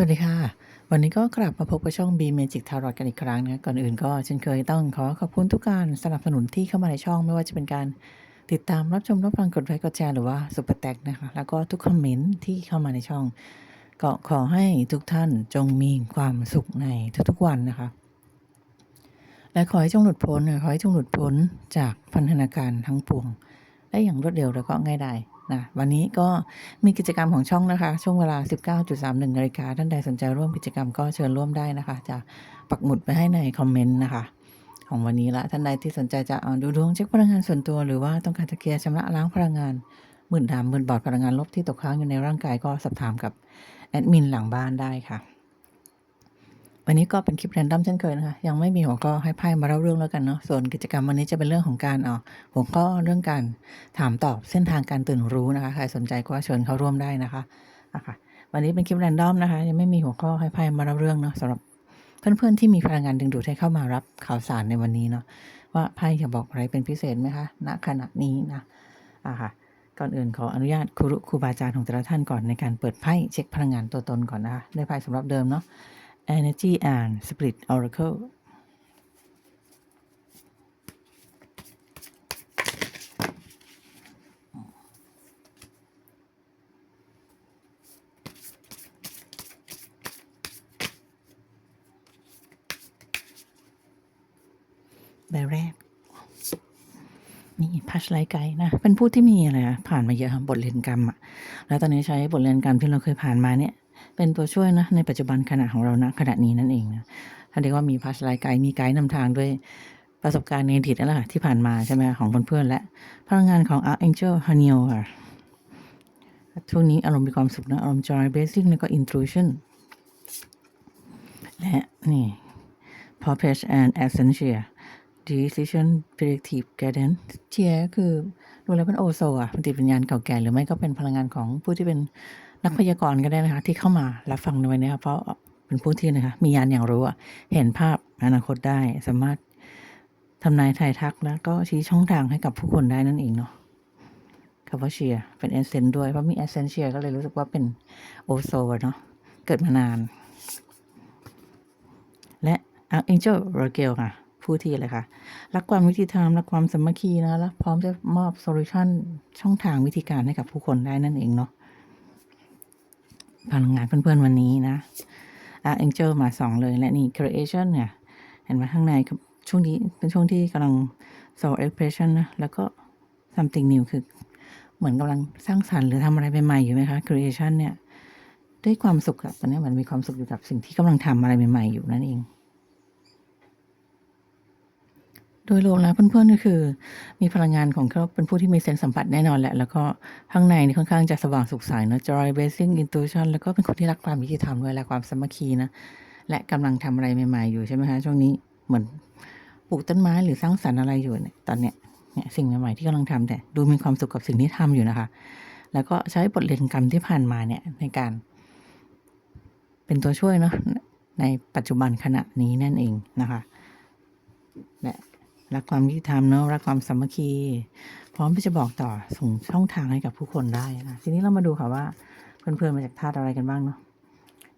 สวัสดีค่ะ วันนี้ก็กลับมาพบกับช่อง B Magic Tarot กันอีกครั้งนะก่อนอื่นก็เช่นเคยต้องขอขอบคุณทุกการสนับสนุนที่เข้ามาในช่องไม่ว่าจะเป็นการติดตามรับชมรับฟังกดไลค์กดแชร์หรือว่าสุปเปอร์แตกนะคะแล้วก็ทุกคอมเมนต์ที่เข้ามาในช่อง ก็ขอให้ทุกท่านจงมีความสุขในทุกๆวันนะคะ และขอให้จงหลุดพ้นนะขอให้จงหลุดพ้นจากพันธนาการทั้งปวง ได้อย่างรวดเร็วแล้วก็ง่ายดาย นะวันนี้ก็มีกิจกรรมของช่องนะคะ ช่วงเวลา 19.31นาฬิกาท่านใดสนใจร่วมกิจกรรมก็เชิญร่วมได้นะคะ จะปักหมุดไปให้ในคอมเมนต์นะคะของวันนี้ละท่านใดที่สนใจจะดูดวงเช็คพลังงานส่วนตัว หรือว่าต้องการจะเคลียร์ชำระล้างพลังงานหมื่นดามหมื่นบอดพลังงานลบที่ตกค้างอยู่ในร่างกายก็สอบถามกับแอดมินหลังบ้านได้ค่ะ วันนี้ก็เป็นคลิปแรนดอมเช่นเคยนะคะ ยังไม่มีหัวข้อให้ไพ่มาเล่าเรื่องแล้วกันเนาะส่วนกิจกรรมวันนี้จะเป็นเรื่องของการเอาหัวข้อเรื่องการถามตอบเส้นทางการตื่นรู้นะคะ ใครสนใจก็เชิญเข้าร่วมได้นะคะอะค่ะวันนี้เป็นคลิปแรนดอมนะคะ ยังไม่มีหัวข้อให้ไพ่มาเล่าเรื่องเนาะสำหรับเพื่อนๆที่มีพลังงานดึงดูดให้เข้ามารับข่าวสารในวันนี้เนาะว่าไพ่จะบอกอะไรเป็นพิเศษไหมคะณขณะนี้นะอะค่ะก่อนอื่นขออนุญาตครูครูบาอาจารย์ของแต่ละท่านก่อนในการเปิดไพ่เช็คพลังงานตัวตนก่อนนะคะได้ไพ่สำหรับเดิมเนาะ Energy and Spirit Oracle ใบแรก นี่พัชไลไกด์นะ เป็นผู้ที่มีอะไรผ่านมาเยอะครับบทเรียนกรรมอะแล้วตอนนี้ใช้บทเรียนกรรมที่เราเคยผ่านมาเนี่ย เป็นตัวช่วยนะในปัจจุบันขณะของเราณขณะนี้นั่นเองนะท่านเรียกว่ามีพัชไลไกด์มีไกด์นำทางด้วยประสบการณ์ในอดีตนั่นแหละที่ผ่านมาใช่ไหมของเพื่อนๆและพลังงานของ Archangel Haniel ค่ะช่วงนี้อารมณ์มีความสุขนะ อารมณ์ joy blessing แล้วก็ intrusion และนี่ p o p a g e and Essentia Decision Predictive Guidance เชียคือดูแล้วเป็นโอโซอะเป็นจิตวิญญาณเก่าแก่หรือไม่ก็เป็นพลังงานของผู้ที่เป็น นักพยากรณ์ก็ได้นะคะที่เข้ามารับฟังในวันนี้ครับเพราะเป็นผู้ที่นะคะมียานอย่างรู้อะเห็นภาพอนาคตได้สามารถทำนายทายทักแล้วก็ชี้ช่องทางให้กับผู้คนได้นั่นเองเนาะคำว่าเชียร์เป็นเอเซนด้วย เพราะมีเอเซนเชียร์ก็เลยรู้สึกว่าเป็นโอโซเนาะเกิดมานาน และ Archangel Raguel ค่ะ ผู้ที่อะไรคะรักความวิธีธรรมรักความสมัคคีนะแล้วพร้อมจะมอบโซลูชันช่องทางวิธีการให้กับผู้คนได้นั่นเองเนาะ พลังงานเพื่อนๆวันนี้นะ Archangel มาสองเลยและนี่ Creation เนี่ย เห็นไหมข้างในช่วงนี้เป็นช่วงที่กำลัง soul expression นะ แล้วก็ something new คือ เหมือนกำลังสร้างสรรค์หรือทำอะไรใหม่ๆอยู่ไหมคะ creation เนี่ย ด้วยความสุขอะตอนนี้มันมีความสุขอยู่กับสิ่งที่กำลังทำอะไรใหม่ๆอยู่นั่นเอง โดยรวมแล้วเพื่อนๆก็คือ มีพลังงานของเขาเป็นผู้ที่มีเซนส์สัมผัสแน่นอนแหละ แล้วก็ข้างในนี่ค่อนข้างจะสว่างสุขใสนะ joy blessing intuition แล้วก็เป็นคนที่รักความยุติธรรมด้วยและความสมัคคีนะ และกำลังทำอะไรใหม่ๆอยู่ใช่ไหมคะช่วงนี้เหมือนปลูกต้นไม้หรือสร้างสรรค์อะไรอยู่เนี่ยตอนเนี้ยเนี่ยสิ่งใหม่ๆที่กำลังทำแต่ดูมีความสุขกับสิ่งที่ทำอยู่นะคะ แล้วก็ใช้บทเรียนกรรมที่ผ่านมาเนี่ยในการ เป็นตัวช่วยเนาะในปัจจุบันขณะนี้นั่นเองนะคะและ รักความยุติธรรมเนาะรักความสามัคคี พร้อมที่จะบอกต่อส่งช่องทางให้กับผู้คนได้นะทีนี้เรามาดูค่ะว่าเพื่อนๆมาจากธาตุอะไรกันบ้างเนาะ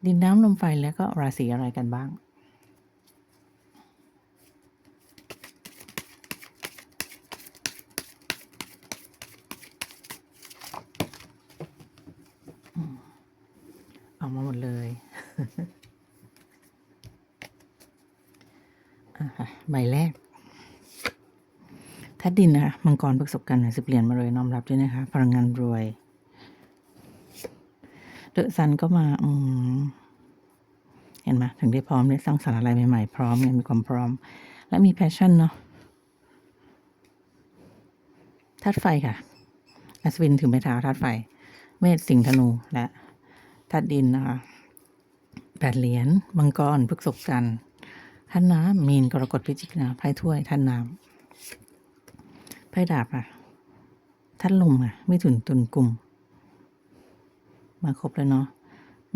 ดินน้ำลมไฟแล้วก็ราศีอะไรกันบ้างออกมาหมดเลยใบแรก ทัดดินนะคะมังกรประสบการณ์สิบเหรียญมาเลยน้อมรับด้วยนะคะ พลังงานรวย เดอะซันก็มาอืมเห็นไหมถึงได้พร้อมได้สร้างสรรค์อะไรใหม่ๆ พร้อมเนี่ยมีความพร้อม และมีแพชชั่นเนาะธาตุไฟค่ะ อัศวินถือไม้เท้าธาตุไฟ เมษสิงธนูและธาตุดินนะคะแปดเหรียญมังกรพฤกษบกันทท่านน้ำมีนกรกฎพิจิกนะไพ่ถ้วยท่านน้ำ ไพ่ดาบอะท่านลมอะ ไม่ถึงตุนกลุ่ม มาครบแล้วเนาะ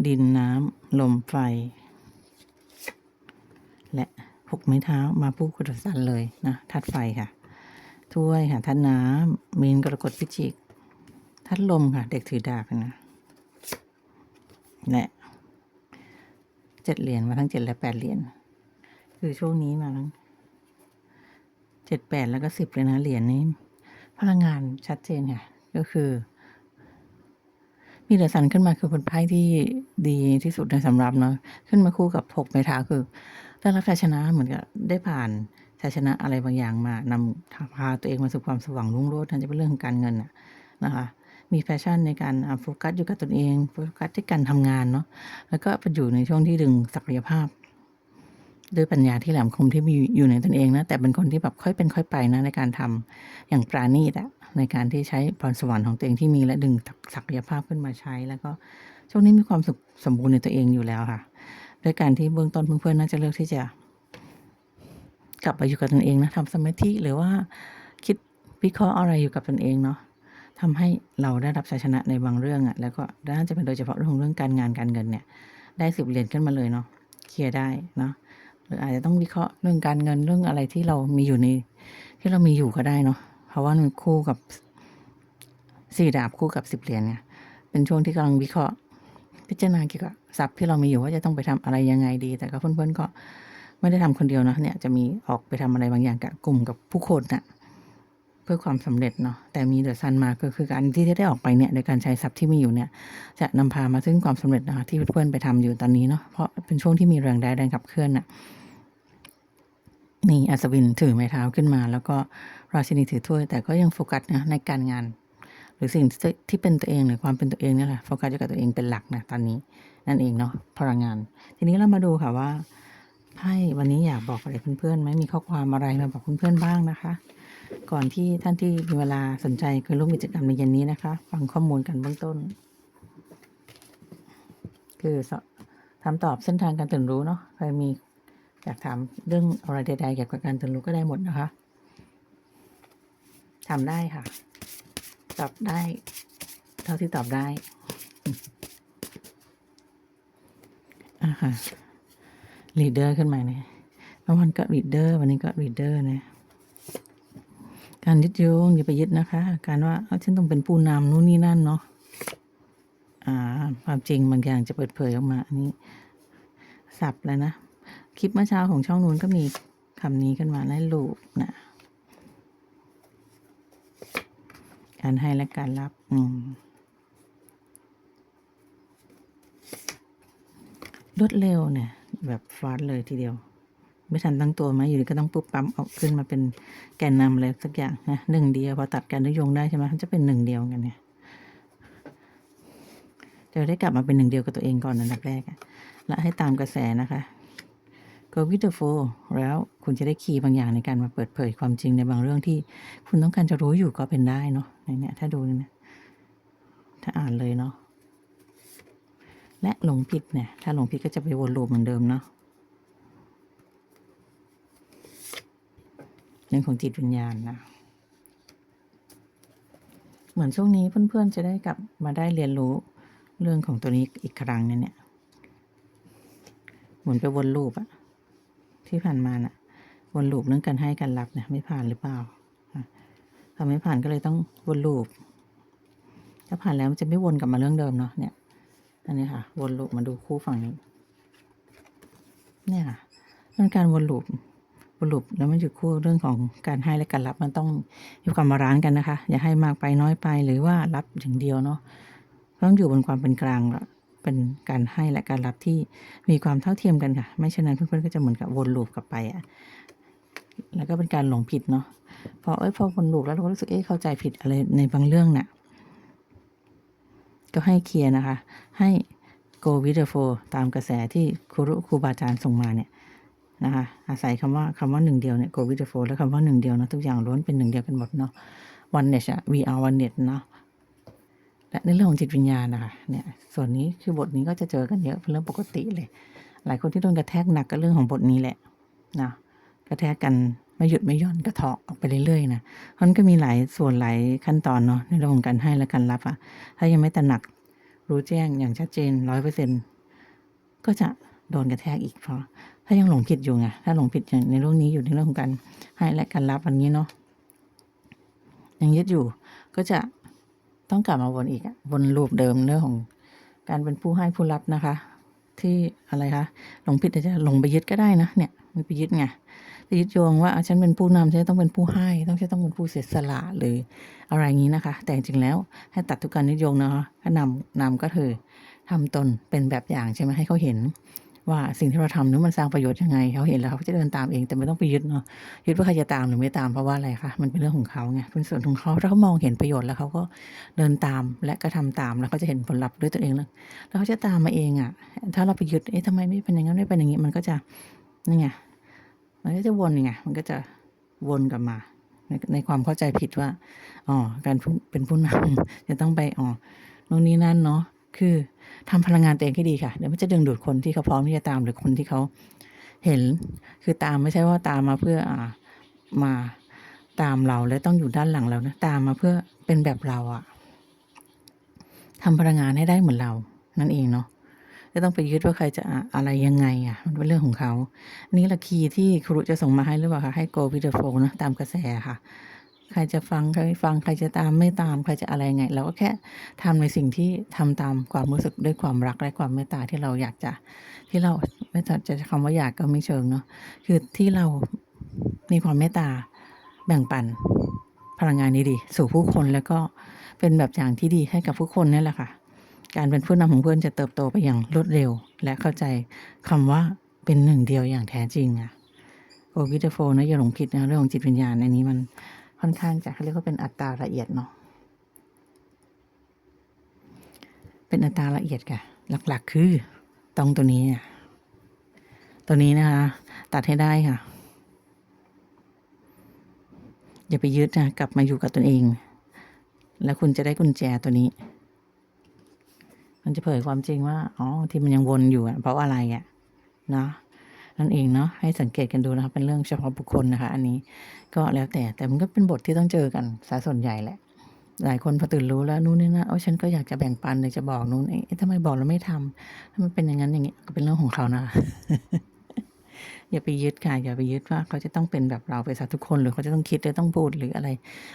ดินน้ำลมไฟ และหกไม้เท้ามาผู้กระสันเลยนะธาตุไฟค่ะ ถ้วยค่ะท่านน้ำมีนกรกฎพิจิกท่านลมค่ะ เด็กถือดาบนะ และเจ็ดเหรียญมาทั้งเจ็ดและแปดเหรียญคือช่วงนี้มาทั้ง จ็ดแปดแล้วก็สิบเลยนะเหรียญนี้ พลังงานชัดเจนค่ะ ก็คือ มีเดอะซันขึ้นมาคือเป็นไพ่ที่ดีที่สุดในสำหรับเนาะขึ้นมาคู่กับหกไม้เท้าคือได้รับชัยชนะเหมือนกับได้ผ่านชัยชนะอะไรบางอย่างมานำพาตัวเองมาสู่ความสว่างรุ่งโรจน์นั่นจะเป็นเรื่องของการเงินน่ะนะคะมีแฟชั่นในการโฟกัสอยู่กับตนเองโฟกัสที่การทำงานเนาะแล้วก็ไปอยู่ในช่วงที่ดึงศักยภาพ ด้วยปัญญาที่แหลมคมที่มีอยู่ในตนเองนะ แต่เป็นคนที่แบบค่อยเป็นค่อยไปนะในการทำอย่างปราณีตอะในการที่ใช้พรสวรรค์ของตัวเองที่มีและดึงศักยภาพขึ้นมาใช้ แล้วก็ช่วงนี้มีความสุขสมบูรณ์ในตัวเองอยู่แล้วค่ะด้วยการที่เบื้องต้นเพื่อนๆน่าจะเลือกที่จะ กลับไปอยู่กับตนเองนะทำสมาธิหรือว่าคิดวิเคราะห์อะไรอยู่กับตนเองเนาะทำให้เราได้รับชัยชนะในบางเรื่องอะ่ะ แล้วก็น่าจะเป็นโดยเฉพาะเรื่องของเรื่องการงานการเงินเนี่ย ได้สิบเหรียญขึ้นมาเลยเนาะเคลียร์ได้เนาะ หรืออาจจะต้องวิเคราะห์เรื่องการเงินเรื่องอะไรที่เรามีอยู่ใน ที่เรามีอยู่ก็ได้เนาะเพราะว่ามันคู่กับสี่ดาบคู่กับสิบเหรียญเนี่ย เป็นช่วงที่กำลังวิเคราะห์ พิจารณาเกี่ยวกับทรัพย์ที่เรามีอยู่ว่าจะต้องไปทำอะไรยังไงดี แต่ก็เพื่อนๆก็ไม่ได้ทำคนเดียวนะเนี่ยจะมีออกไปทำอะไรบางอย่างกับกลุ่มกับผู้คนน่ะ เพื่อความสำเร็จเนาะแต่มีเดอะซันมาก็คือการที่ได้ออกไปเนี่ยโดยการใช้ทรัพย์ที่มีอยู่เนี่ยจะนำพามาซึ่งความสำเร็จนะคะที่เพื่อนไปทำอยู่ตอนนี้เนาะเพราะเป็นช่วงที่มีแรงได้แรงขับเคลื่อนน่ะนี่อัศวินถือไม้เท้าขึ้นมา แล้วก็ราชินีถือถ้วย แต่ก็ยังโฟกัสนะในการงาน หรือสิ่งที่ที่เป็นตัวเองหรือความเป็นตัวเองนี่แหละโฟกัสอยู่กับตัวเองเป็นหลักนะตอนนี้นั่นเองเนาะพลังงาน ทีนี้เรามาดูค่ะว่าไพ่วันนี้อยากบอกอะไรเพื่อนๆไหมมีข้อความอะไรมาบอกเพื่อนๆบ้างนะคะ ก่อนที่ท่านที่มีเวลาสนใจเคยร่วมกิจกรรมในเย็นนี้นะคะ ฟังข้อมูลกันเบื้องต้น คือสถามตอบเส้นทางการตื่นรู้เนาะใครมีอยากถามเรื่องอะไรใดๆเกี่ยวกับการตื่นรู้ก็ได้หมดนะคะทำได้ค่ะ ตอบได้ เท่าที่ตอบได้อะค่ะลีดเดอร์ขึ้นมาเนี่ยเมื่อวันก็ลีดเดอร์วันนี้ก็ลีดเดอร์นะ การยึดโยงอย่าไปยึดนะคะ การว่าเอาฉันต้องเป็นผู้นำนู่นนี่นั่นเนาะอ่า ความจริงบางอย่างจะเปิดเผยออกมา อันนี้สับแล้วนะ คลิปเมื่อเช้าของช่องนู้นก็มีคำนี้ขึ้นมาในลูปนะการให้และการรับ อืมรวดเร็วเนี่ย แบบฟาสต์เลยทีเดียว ไม่ทันตั้งตัวมาอยู่ดีก็ต้องปุ๊บปั๊มออกขึ้นมาเป็นแกนนำเลยสักอย่างนะหนึ่งเดียวพอตัดกันนิยงได้ใช่ไหมมันจะเป็นหนึ่งเดียวกันเนี่ยจะได้กลับมาเป็นหนึ่งเดียวกับตัวเองก่อนอันดับแรกและให้ตามกระแสนะคะ go with the flow แล้วคุณจะได้คีย์บางอย่างในการมาเปิดเผยความจริงในบางเรื่องที่คุณต้องการจะรู้อยู่ก็เป็นได้เนาะในเนี้ยถ้าดูเนี่ยถ้าอ่านเลยเนาะและหลงผิดเนี่ย ถ้าหลงผิดก็จะไปวนลูปเหมือนเดิมเนาะ เรื่องของจิตวิญญาณนะ เหมือนช่วงนี้เพื่อนๆจะได้กลับมาได้เรียนรู้เรื่องของตัวนี้อีกครั้งเนี่ยเนี่ยเหมือนไปวนลูปอะที่ผ่านมาน่ะวนลูปเรื่องการให้การรับเนี่ยไม่ผ่านหรือเปล่าถ้าไม่ผ่านก็เลยต้องวนลูปถ้าผ่านแล้วมันจะไม่วนกลับมาเรื่องเดิมเนาะเนี่ยอันนี้ค่ะ วนลูปมาดูคู่ฝั่งนี้ เนี่ยค่ะมันการวนลูป วนลูปแล้วมันอยู่คู่เรื่องของการให้และการรับมันต้องมีความบาลานซ์กันนะคะ อย่าให้มากไปน้อยไปหรือว่ารับอย่างเดียวเนาะต้องอยู่บนความเป็นกลางอะเป็นการให้และการรับที่มีความเท่าเทียมกันค่ะ ไม่เช่นนั้นเพื่อนๆก็จะเหมือนกับวนลูปกลับไปอะแล้วก็เป็นการหลงผิดเนาะพอเอ้ยพอวนลูปแล้วเราก็รู้สึกเอ๊ะเข้าใจผิดอะไรในบางเรื่องน่ะก็ให้เคลียร์นะคะ ให้ go with the flow ตามกระแสที่ครูครูบาอาจารย์ส่งมาเนี่ย นะคะอาศัยคำว่าคำว่าหนึ่งเดียวเนี่ย go with the flow แล้วคำว่าหนึ่งเดียวนะทุกอย่างล้วนเป็นหนึ่งเดียวกันหมดเนาะ oneness อะ we are oneness เนาะและในเรื่องของจิตวิญญาณนะคะเนี่ยส่วนนี้คือบทนี้ก็จะเจอกันเยอะเป็นเรื่องปกติเลย หลายคนที่โดนกระแทกหนักก็เรื่องของบทนี้แหละนะกระแทกกันไม่หยุดไม่ย่อนกระเทาะออกไปเรื่อยๆนะเพราะมันก็มีหลายส่วนหลายขั้นตอนเนาะในเรื่องของการให้และการรับอะถ้ายังไม่ตระหนักรู้แจ้งอย่างชัดเจนร้อยเปอร์เซ็นก็จะโดนกระแทกอีกเพราะ ถ้ายังหลงผิดอยู่ไงถ้าหลงผิดอย่างในเรื่องนี้อยู่ในเรื่องของการให้และการรับอันนี้เนาะยังยึดอยู่ ก็จะต้องกลับมาวนอีกวนลูปเดิมเรื่องของการเป็นผู้ให้ผู้รับนะคะ ที่อะไรคะหลงผิดอาจจะหลงไปยึดก็ได้นะเนี่ยมันไปยึดไงไปยึดโยงว่าฉันเป็นผู้นำฉันต้องเป็นผู้ให้ ต้องฉันต้องเป็นผู้เสียสละหรืออะไรอย่างนี้นะคะ แต่จริงแล้วให้ตัดทุกการยึดโยงนะคะให้นำนำก็คือทำตนเป็นแบบอย่างใช่ไหมให้เขาเห็น ว่าสิ่งที่เราทำนั้นมันสร้างประโยชน์ยังไงเขาเห็นแล้วเขาก็จะเดินตามเองแต่ไม่ต้องไปยึดเนาะยึดว่าใครจะตามหรือไม่ตามเพราะว่าอะไรคะมันเป็นเรื่องของเขาไงเป็นส่วนของเขาถ้าเขามองเห็นประโยชน์แล้วเขาก็เดินตามและก็ทำตามแล้วเขาจะเห็นผลลัพธ์ด้วยตัวเองแล้วแล้วเขาจะตามมาเองอะ ถ้าเราไปยึดเอ๊ะทำไมไม่เป็นอย่างนั้นไม่เป็นอย่างนี้มันก็จะนี่ไงมันก็จะวนไงมันก็จะวนกลับมาในในความเข้าใจผิดว่าอ๋อการเป็นผู้นำจะต้องไปอ๋อนู่นนี่นั่นเนาะ คือทำพลังงานตัวเองให้ดีค่ะ เดี๋ยวมันจะดึงดูดคนที่เขาพร้อมที่จะตามหรือคนที่เขาเห็น คือตามไม่ใช่ว่าตามมาเพื่ออ่ามาตามเราและต้องอยู่ด้านหลังเรานะตามมาเพื่อเป็นแบบเราอะทำพลังงานให้ได้เหมือนเรา นั่นเองเนาะจะต้องไปยึดว่าใครจะอะอะไรยังไงอะมันเป็นเรื่องของเขา นี่แหละคีย์ที่ครูจะส่งมาให้หรือเปล่าคะให้ go with the flow นะตามกระแสค่ะ ใครจะฟังใครไม่ฟังใครจะตามไม่ตามใครจะอะไรไงเราก็แค่ทำในสิ่งที่ทำตามความรู้สึกด้วยความรักและความเมตตาที่เราอยากจะ ที่เราไม่จะจะใช้คำว่าอยากก็ไม่เชิงเนาะคือที่เรามีความเมตตาแบ่งปันพลังงานดีสู่ผู้คนแล้วก็เป็นแบบอย่างที่ดีให้กับผู้คนนี่แหละค่ะ การเป็นผู้นำของเพื่อนจะเติบโตไปอย่างรวดเร็ว และเข้าใจคำว่าเป็นหนึ่งเดียวอย่างแท้จริงอะโอวิดโฟนะอย่าหลงผิดนะเรื่องของจิตวิญญาณอันนี้มัน ค่อนข้างจะเขาเรียกว่าเป็นอัตราละเอียดเนาะเป็นอัตราละเอียดค่ะ หลักๆ คือตรงตัวนี้ตัวนี้นะคะ ตัดให้ได้ค่ะ อย่าไปยึดนะกลับมาอยู่กับตนเอง แล้วคุณจะได้กุญแจตัวนี้ มันจะเผยความจริงว่าอ๋อที่มันยังวนอยู่เพราะอะไรอะเนาะ นั่นเองเนาะให้สังเกตกันดูนะครับเป็นเรื่องเฉพาะบุคคลนะคะ อันนี้ก็แล้วแต่แต่มันก็เป็นบทที่ต้องเจอกันสาส่วนใหญ่แหละ หลายคนพอตื่นรู้แล้วนู่นนี่นะเอ้ฉันก็อยากจะแบ่งปันอยากจะบอกนู่นเอ๊ะทำไมบอกแล้วไม่ทำถ้ามันเป็นอย่างนั้นอย่างนี้ก็เป็นเรื่องของเขานะอย่าไปยึดค่ะอย่าไปยึดว่าเขาจะต้องเป็นแบบเราไปซะทุกคนหรือเขาจะต้องคิดหรือต้องพูดหรืออะไร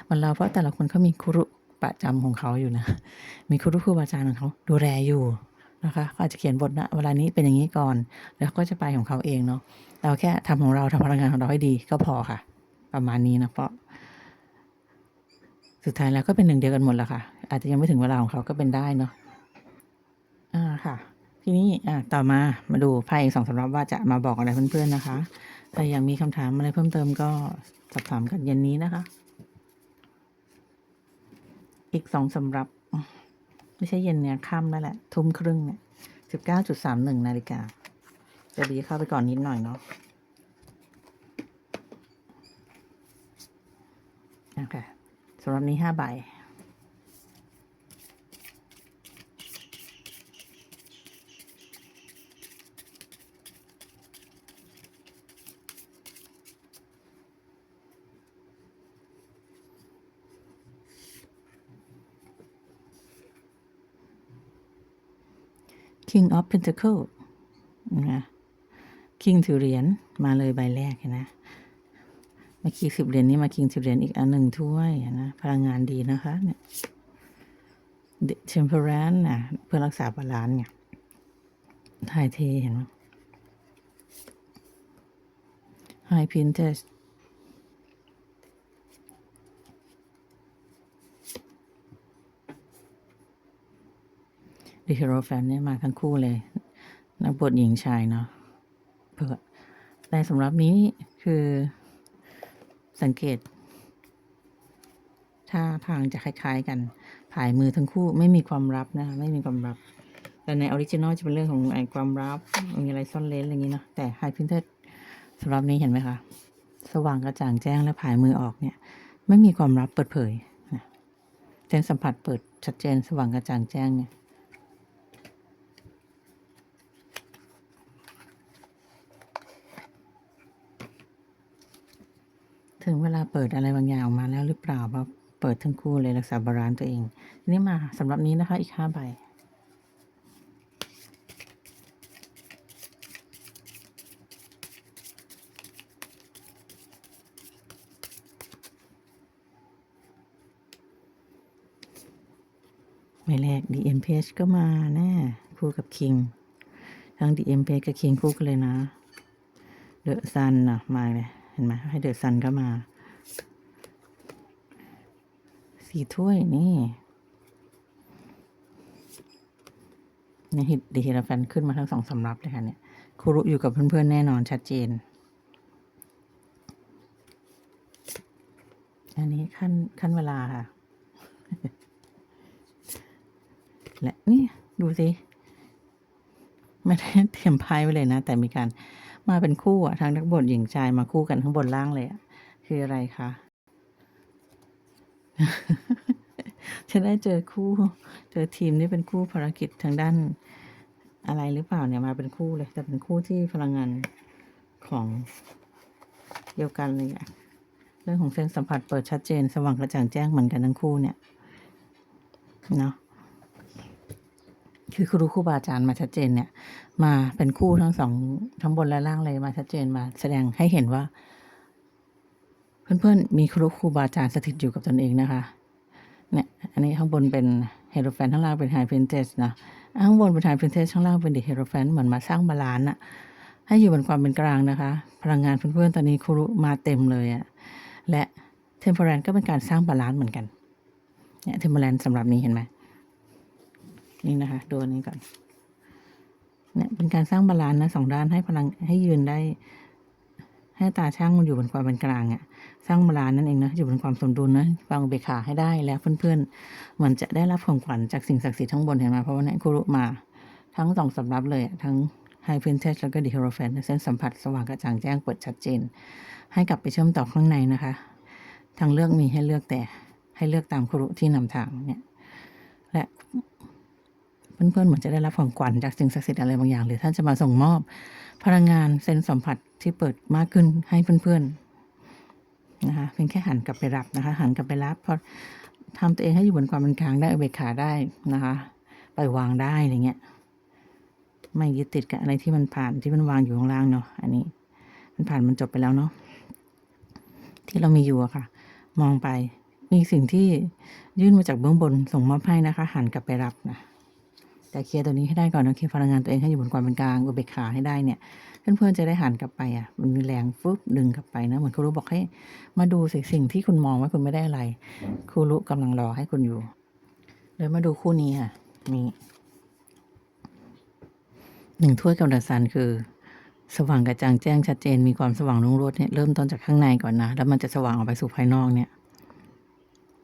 มันเราเพราะแต่ละคนเขามีครุประจำของเขาอยู่นะ มีครูครูบาอาจารย์ของเขาดูแลอยู่ นะคะอาจจะเขียนบทนะเวลานี้เป็นอย่างนี้ก่อน แล้วก็จะไปของเขาเองเนาะเราแค่ทำของเราทำพลังงานของเราให้ดีก็พอค่ะ ประมาณนี้นะเพราะ สุดท้ายแล้วก็เป็นหนึ่งเดียวกันหมดแหละค่ะ อาจจะยังไม่ถึงเวลาของเขาก็เป็นได้เนาะอ่าค่ะ ทีนี้อ่าต่อมามาดูไพ่อีกสองสำรับว่าจะมาบอกอะไรเพื่อนๆนะคะถ้ายังมีคำถามอะไรเพิ่มเติมก็สอบถามกันเย็นนี้นะคะ อีกสองสำรับ ไม่ใช่เย็นเนี่ยค่ำแล้วแหละ ทุ่มครึ่งเนี่ยสิบเก้าจุดสามหนึ่งนาฬิกาจะบีเข้าไปก่อนนิดหน่อยเนาะโอเคสำหรับนี้ห้าใบ King of Pentacle นะ King ถือเหรียญมาเลยใบแรกเห็นะเมื่อกี้สิบเหรียญนี้มา King สิบเหรียญอีกอันหนึ่งถ้วยนะพลังงานดีนะคะเนี่ย Temperance นะเพื่อรักษาบาลานซ์ไงถ่ายเทเห็นไหม High p i n t e s t Fan เนี่ยมาทั้งคู่เลย นักบทหญิงชายเนาะเพื่อในสำหรับนี้คือสังเกตท่าทางจะคล้าย ๆ กันผายมือทั้งคู่ไม่มีความลับนะ ไม่มีความลับ แต่ในออริจินอลจะเป็นเรื่องของไอ้ความลับ มีอะไรซ่อนเลนอะไรอย่างนี้เนาะแต่ไฮพินเทสสำหรับนี้เห็นไหมคะ สว่างกระจ่างแจ้งและผายมือออกเนี่ย ไม่มีความลับเปิดเผยนะเจนสัมผัสเปิดชัดเจนสว่างกระจ่างแจ้งเนี่ย ถึงเวลาเปิดอะไรบางอย่างออกมาแล้วหรือเปล่าว่าเปิดทั้งคู่เลยรักษาบาลานซ์ตัวเอง ทีนี้มาสำหรับนี้นะคะอีกห้าใบใบแรก DMPH ก็มาแน่คู่กับ King ทั้งดีเอ็มเพกับคิงคู่กันเลยนะ เดอะซันอะมาเลย ห็นไหมให้เดอะซันก็มาสี่ถ้วยนี่นี่ฮิตดีฮิราแฟนขึ้นมาทั้งสองสำรับเลยค่ะเนี่ยครูรุอยู่กับเพื่อนๆแน่นอนชัดเจน อันนี้ขั้นขั้นเวลาค่ะ และนี่ดูสิ ไม่ได้เตรียมไพ่ไว้เลยนะ แต่มีการ มาเป็นคู่อะทางนักบทหญิงชายมาคู่กันข้างบนล่างเลยอะคืออะไรคะจะได้เจอคู่ เจอทีมที่เป็นคู่ภารกิจทางด้านอะไรหรือเปล่าเนี่ยมาเป็นคู่เลย แต่เป็นคู่ที่พลังงานของเดียวกันเลยอะเรื่องของเส้นสัมผัสเปิดชัดเจน สว่างกระจ่างแจ้งเหมือนกันทั้งคู่เนี่ย เนาะ คือครูครูบาอาจารย์มาชัดเจนเนี่ย มาเป็นคู่ทั้งสองทั้งบนและล่างเลยมาชัดเจนมาแสดงให้เห็นว่า เพื่อนๆมีครูครูบาอาจารย์สถิตอยู่กับตนเองนะคะ เนี่ย อันนี้ข้างบนเป็นเฮโรแฟนข้างล่างเป็นไฮเพนเทสนะข้างบนเป็นไฮเพนเทสข้างล่างเป็นเดเฮโรแฟนเหมือนมาสร้างบาลานซ์อะให้อยู่บนความเป็นกลางนะคะ พลังงานเพื่อนๆตอนนี้ครูมาเต็มเลยอะและเทมเพอร์แรนก็เป็นการสร้างบาลานซ์เหมือนกันเนี่ยเทมเพอร์แรนสำหรับนี้เห็นไหม นี่นะคะดูอันนี้ก่อนเนี่ยเป็นการสร้างบาลานซ์นะสองด้านให้พลังให้ยืนได้ ให้ตาช่างมันอยู่บนความเป็นกลางอะสร้างบาลานซ์นั่นเองนะอยู่บนความสมดุลนะวางเบขาให้ได้แล้วเพื่อนๆเหมือนจะได้รับของขวัญจากสิ่งศักดิ์สิทธิ์ทั้งบนเห็นไหมเพราะว่าเนี่ยครูรุมาทั้งสองสำรับเลยทั้งไฮฟินเทสแล้วก็ดิเฮโรแฟนเส้นสัมผัสสว่างกระจ่างแจ้งเปิดชัดเจน ให้กลับไปเชื่อมต่อข้างในนะคะทางเลือกมีให้เลือกแต่ให้เลือกตามครูรุที่นำทางเนี่ยและ เพื่อนๆเหมือนจะได้รับของขวัญจากสิ่งศักดิ์สิทธิ์อะไรบางอย่าง หรือท่านจะมาส่งมอบ พลังงานเซนสัมผัสที่เปิดมากขึ้นให้เพื่อนๆนะคะเพียงแค่หันกลับไปรับนะคะหันกลับไปรับพราะทำตัวเองให้อยู่บนความเป็นกลางได้อุเบกขาได้นะคะปล่อยวางได้อะไรเงี้ยไม่ยึดติดกับอะไรที่มันผ่านที่มันวางอยู่ข้างล่างเนาะอันนี้ มันผ่านมันจบไปแล้วเนาะที่เรามีอยู่อะค่ะ มองไปมีสิ่งที่ยื่นมาจากเบื้องบนส่งมอบให้นะคะ หันกลับไปรับนะ แต่เคลียร์ตัวนี้ให้ได้ก่อนนะเคลียร์พลังงานตัวเองให้อยู่บนความเป็นกลางอุเบกขาให้ได้เนี่ย เพื่อนๆจะได้หันกลับไปอะมันมีแรงฟึบดึงกลับไปนะเหมือนครูรู้บอกให้มาดูสิสิ่งที่คุณมองว่าคุณไม่ได้อะไรครูรู้กำลังรอให้คุณอยู่เดี๋ยวมาดูคู่นี้ค่ะมีหนึ่งถ้วยกับดัซันคือ สว่างกระจ่างแจ้งชัดเจนมีความสว่างรุ่งโรจน์เนี่ยเริ่มต้นจากข้างในก่อนนะแล้วมันจะสว่างออกไปสู่ภายนอกเนี่ย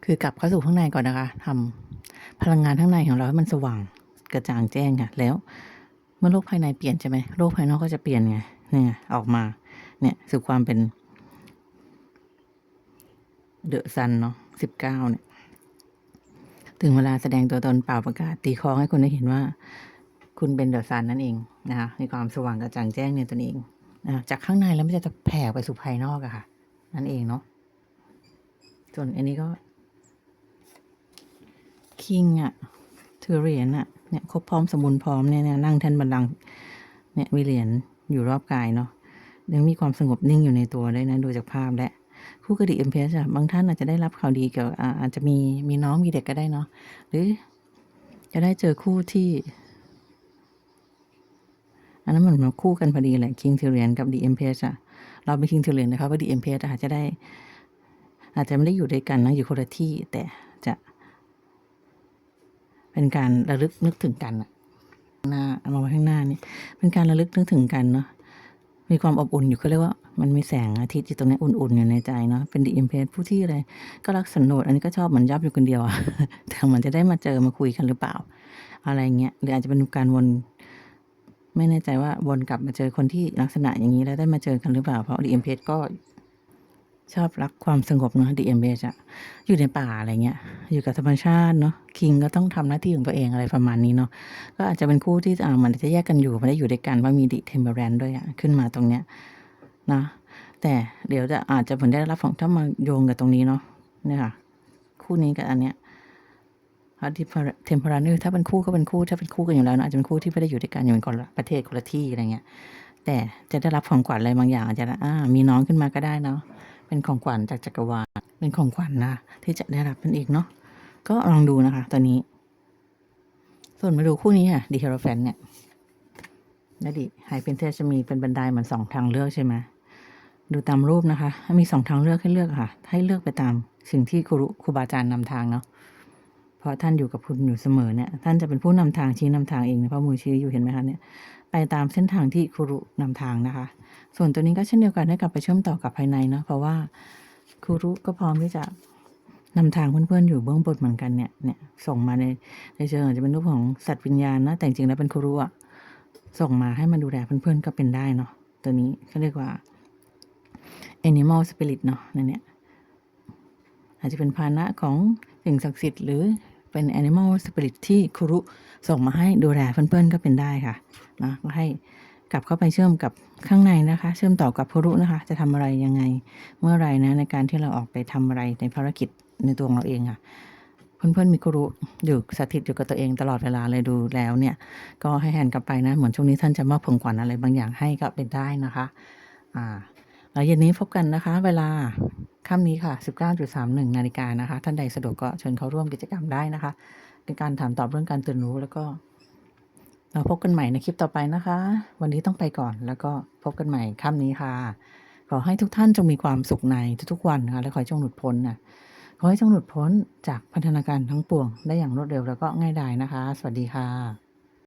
คือกลับเข้าสู่ข้างในก่อนนะคะทำพลังงานข้างในของเราให้มันสว่าง กระจ่างแจ้งค่ะแล้วเมื่อโลกภายในเปลี่ยนใช่ไหมโลกภายนอกก็จะเปลี่ยนไงเนี่ยออกมา เนี่ยสู่ความเป็นเดอะซันเนาะสิบเก้าเนี่ย ถึงเวลาแสดงตัวตนเปล่าประกาศ ตีคล้องให้คนได้เห็นว่า คุณเป็นเดอะซันนั่นเองนะคะมีความสว่างกระจ่างแจ้งในตนเองนะจากข้างในแล้วมันจะแผ่ไปสู่ภายนอกอะค่ะ นั่นเองเนาะส่วนอันนี้ก็คิงอะ ถือเหรียญอะเนี่ยครบพร้อมสมบูรณ์พร้อมเนี่ยเนี่ยนั่งแท่นบัลลังเนี่ยมีเหรียญอยู่รอบกายเนาะยังมีความสงบนิ่งอยู่ในตัวได้นะดูจากภาพและคู่กระดิเอ็มเพสอะบางท่านอาจจะได้รับข่าวดีเกี่ยวกับอ่าอาจจะมีมีน้องมีเด็กก็ได้เนาะหรือจะได้เจอคู่ที่ อันนั้นเหมือนมาคู่กันพอดีแหละคิงเทเรียนกับดีเอ็มเพสอะเราเป็นคิงเทเรียนนะคะว่าดีเอ็มเพสอาจจะได้ อาจจะไม่ได้อยู่ด้วยกันนะอยู่คนละที่แต่จะ เป็นการระลึกนึกถึงกันอะหน้าเอามาไว้ข้างหน้านี่เป็นการระลึกนึกถึงกันเนาะมีความอบอุ่นอยู่เขาเรียกว่ามันมีแสงอาทิตย์อยู่ตรงนี้อุ่นๆอยู่ในใจเนาะเป็นดีเอ็มเพผู้ที่อะไรก็รักสนโดษอันนี้ก็ชอบเหมือนยับอยู่คนเดียวอะแต่มันจะได้มาเจอมาคุยกันหรือเปล่า อะไรเงี้ยหรืออาจจะเป็นการวน ไม่แน่ใจว่าวนกลับมาเจอคนที่ลักษณะอย่างนี้แล้วได้มาเจอกันหรือเปล่าเพราะดีเอ็มเพก็ ชอบรักความสงบเนาะดีเอ็มเพอะอยู่ในป่าอะไรเงี้ย อยู่กับธรรมชาติเนาะคิงก็ต้องทำหน้าที่ของตัวเองอะไรประมาณนี้เนาะก็อาจจะเป็นคู่ที่อ่ามันจะแยกกันอยู่ไม่ได้อยู่ด้วยกันว่ามีดิเทมเบอร์แรนด้วยอะขึ้นมาตรงเนี้ยนะแต่เดี๋ยวจะอาจจะผลได้รับของถ้ามาโยงกับตรงนี้เนาะเนี่ยค่ะ คู่นี้กับอันเนี้ยอาทิเทมเพอรานี่ถ้าเป็นคู่ก็เป็นคู่ถ้าเป็นคู่กันอยู่แล้วนะอาจจะเป็นคู่ที่ไม่ได้อยู่ด้วยกันอยู่ในคนละประเทศคนละที่อะไรเงี้ย แต่จะได้รับของขวัญอะไรบางอย่างอาจจะอ่ามีน้องขึ้นมาก็ได้เนาะ เป็นของขวัญจากจักรวาลเป็นของขวัญนะที่จะได้รับนั่นเองเนาะก็ลองดูนะคะ ตอนนี้ ส่วนมาดูคู่นี้ค่ะดีเทโรแฟนเนี่ยอดีไฮเพนเทจะมีเป็นบันไดเหมือนสองทางเลือกใช่ไหมดูตามรูปนะคะมีสองทางเลือกให้เลือกค่ะ ให้เลือกไปตามสิ่งที่ครูครูบาอาจารย์นำทางเนาะเพราะท่านอยู่กับคุณอยู่เสมอเนี่ย ท่านจะเป็นผู้นำทางชี้นำทางเองนะเพราะมือชี้อยู่เห็นไหมคะเนี่ย ไปตามเส้นทางที่ครูนำทางนะคะ ส่วนตัวนี้ก็เช่นเดียวกันให้กลับไปเชื่อมต่อกับภายในเนาะเพราะว่าครูรุก็พร้อมที่จะนำทางเพื่อนๆอยู่เบื้องบนเหมือนกันเนี่ยเนี่ยส่งมาในในเชิงอาจจะเป็นรูปของสัตว์วิญญาณนะแต่จริงๆแล้วเป็นครูรุอะส่งมาให้มาดูแลเพื่อนๆก็เป็นได้เนาะตัวนี้เขาเรียกว่า animal spirit เนาะนั่นเนี่ยอาจจะเป็นพาหนะของสิ่งศักดิ์สิทธิ์หรือเป็น animal spirit ที่ครูรุส่งมาให้ดูแลเพื่อนๆก็เป็นได้ค่ะนะก็ให้ กลับเข้าไปเชื่อมกับข้างในนะคะ เชื่อมต่อกับพรุนะคะ จะทำอะไรยังไงเมื่อไรนะในการที่เราออกไปทำอะไรในภารกิจในตัวของเราเองค่ะเพื่อนๆมีครุอยู่สถิตอยู่กับตัวเองตลอดเวลาเลยดูแล้วเนี่ย ก็ให้แหนกลับไปนะ เหมือนช่วงนี้ท่านจะมอบของขวัญอะไรบางอย่างให้ก็เป็นได้นะคะอ่าแล้วเย็นนี้พบกันนะคะ เวลาค่ำนี้ค่ะ 19.31 นาฬิกานะคะ ท่านใดสะดวกก็เชิญเข้าร่วมกิจกรรมได้นะคะเป็นการถามตอบเรื่องการตื่นรู้แล้วก็ เราพบกันใหม่ในคลิปต่อไปนะคะ วันนี้ต้องไปก่อนแล้วก็พบกันใหม่ค่ำนี้ค่ะ ขอให้ทุกท่านจงมีความสุขในทุกๆวันนะคะและขอให้จงหลุดพ้นนะขอให้จงหลุดพ้นจากพันธนาการทั้งปวงได้อย่างรวดเร็วแล้วก็ง่ายดายนะคะ สวัสดีค่ะ